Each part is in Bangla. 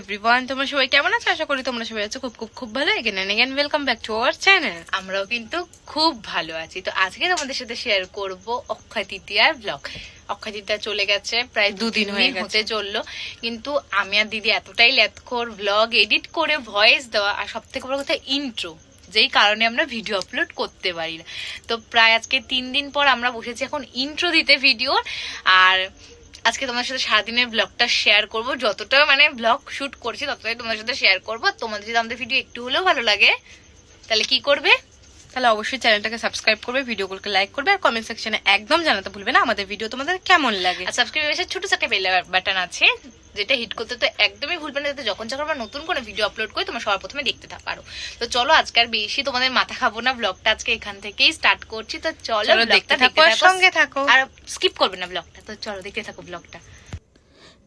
এভরিওয়ান তোমরা সবাই কেমন আছো? আশা করি তোমরা সবাই আছো খুব খুব খুব ভালো। Again and again welcome back to our channel আমরাও কিন্তু খুব ভালো আছি। তো আজকে তোমাদের সাথে শেয়ার করব অক্ষয় তৃতীয়ার ব্লগ অক্ষয় তৃতীয়া চলে গেছে প্রায় দুদিন হয়ে হতে চলল। কিন্তু আমি আর দিদি এতটাই ল্যাথখোর ব্লগ এডিট করে ভয়েস দেওয়া আর সব থেকে বড় কথা ইন্ট্রো যেই কারণে আমরা ভিডিও আপলোড করতে পারি না। তো প্রায় আজকে তিন দিন পর আমরা বসেছি এখন ইন্ট্রো দিতে ভিডিওর আর আজকে তোমাদের সাথে সারাদিনের ব্লগটা শেয়ার করব। যতটা মানে ব্লগ শুট করছি ততটাই তোমাদের সাথে শেয়ার করব। তোমাদের যদি আমাদের ভিডিও একটু হলেও ভালো লাগে তাহলে কি করবে? তাহলে অবশ্যই চ্যানেলটাকে সাবস্ক্রাইব করবে ভিডিওগুলোকে লাইক করবে আর কমেন্ট সেকশনে একদম জানাতে ভুলবে না আমাদের ভিডিও তোমাদের কেমন লাগে। আর সাবস্ক্রাইব এসে ছোট একটা বেল বাটন আছে। যেটা হিট করতে তো একদমই ভুলবে না যাতে যখন যখন আমরা নতুন কোনো ভিডিও আপলোড করি তোমরা সবার প্রথমে দেখতে থাকো। পারো তো চলো আজকে আর বেশি তোমাদের মাথা খাব না ব্লগটা আজকে এখান থেকেই স্টার্ট করছি। তো চলো দেখতে থাকো সঙ্গে থাকো। আর স্কিপ করবে না ব্লগটা তো চলো দেখতে থাকো ব্লগটা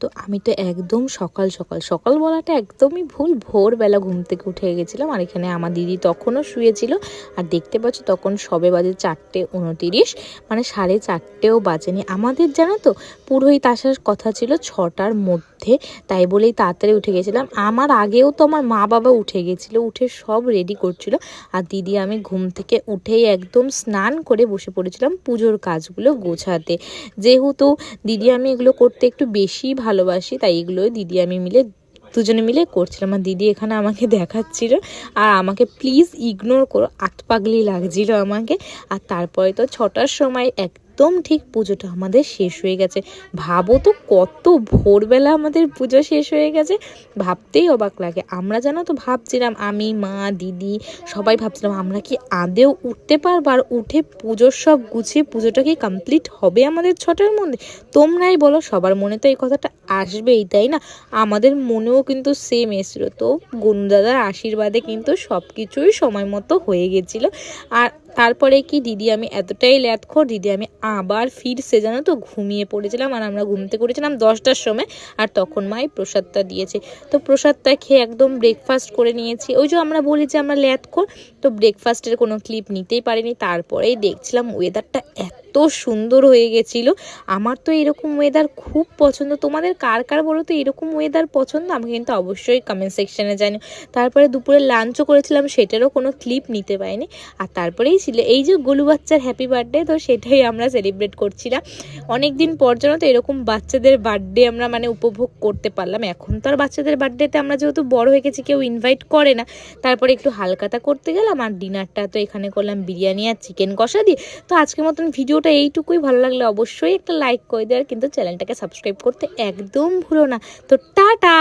তো আমি তো একদম সকাল সকাল সকাল বলাটা একদমই ভুল। ভোরবেলা ঘুম থেকে উঠে গেছিলাম আর এখানে আমার দিদি তখনও শুয়েছিল। আর দেখতে পাচ্ছ তখন সবে বাজে চারটে উনতিরিশ মানে সাড়ে চারটেও বাজেনি। আমাদের জানো তো পুরোহিত আসার কথা ছিল ছটার মধ্যে, তাই বলেই তাড়াতাড়ি উঠে গেছিলাম। আমার আগেও তো আমার মা বাবা উঠে গেছিল, উঠে সব রেডি করছিল। আর দিদি, আমি ঘুম থেকে উঠেই একদম স্নান করে বসে পড়েছিলাম পুজোর কাজগুলো গোছাতে। যেহেতু দিদি, আমি এগুলো করতে একটু বেশি ভালোবাসি, তাই এগুলো দিদি আমি মিলে, দুজনে মিলে করছিলাম। আর দিদি এখানে আমাকে দেখাচ্ছিল। আর আমাকে প্লিজ ইগনোর করো আত পাগলি লাগছিল আমাকে। আর তারপরে তো ছটার সময় একদম ঠিক পুজোটা আমাদের শেষ হয়ে গেছে। ভাবো তো কত ভোরবেলা আমাদের পুজো শেষ হয়ে গেছে। ভাবতেই অবাক লাগে। আমরা জানো তো ভাবছিলাম, আমি, মা, দিদি, সবাই ভাবছিলাম, আমরা কি আদেও উঠতে পারব? আর উঠে পুজোর সব গুছিয়ে পুজোটা কি কমপ্লিট হবে আমাদের ছটার মধ্যে? তোমরাই বলো, সবার মনে তো এই কথাটা আসবেই, তাই না? আমাদের মনেও কিন্তু সেম এসেছিল। তো গনুদাদার আশীর্বাদে কিন্তু সব কিছুই সময় মতো হয়ে গেছিল। আর তারপরে কি, দিদি আমি এতটাই ল্যাতখোর দিদি আমি আবার ফিরছে, জানো তো? ঘুমিয়ে পড়েছিলাম আর আমরা ঘুমতে করেছিলাম দশটার সময় আর তখন মাই প্রসাদটা দিয়েছে। তো প্রসাদটা খেয়ে একদম ব্রেকফাস্ট করে নিয়েছি। ওই যে আমরা বলি যে আমরা ল্যাতখোর তো ব্রেকফাস্টের কোনো ক্লিপ নিতেই পারিনি। তারপরেই দেখছিলাম ওয়েদারটা এত সুন্দর হয়ে গেছিল। আমার তো এরকম ওয়েদার খুব পছন্দ। তোমাদের কার কার বলো তো এরকম ওয়েদার পছন্দ? আমাকে কিন্তু অবশ্যই কমেন্ট সেকশনে জানি তারপরে দুপুরে লাঞ্চও করেছিলাম, সেটারও কোনো ক্লিপ নিতে পারিনি। আর তারপরেই ছিল এই যে গোলু বাচ্চার হ্যাপি বার্থডে তো সেটাই আমরা সেলিব্রেট করছিলাম। অনেক দিন পর যেন তো এরকম বাচ্চাদের বার্থডে আমরা মানে উপভোগ করতে পারলাম। এখন তো আর বাচ্চাদের বার্থডেতে আমরা যেহেতু বড় হয়ে গেছি, কেউ ইনভাইট করে না। তারপরে একটু হালকাতা করতে গেলাম, আর ডিনারটা তো এখানে করলাম, বিরিয়ানি আর চিকেন কষা দিয়ে। তো আজকের মতন ভিডিওটা এইটুকুই ভালো লাগলে অবশ্যই একটা লাইক করে দেওয়ার কিন্তু চ্যানেলটাকে সাবস্ক্রাইব করতে একদম ভুলো না। তো টাটা!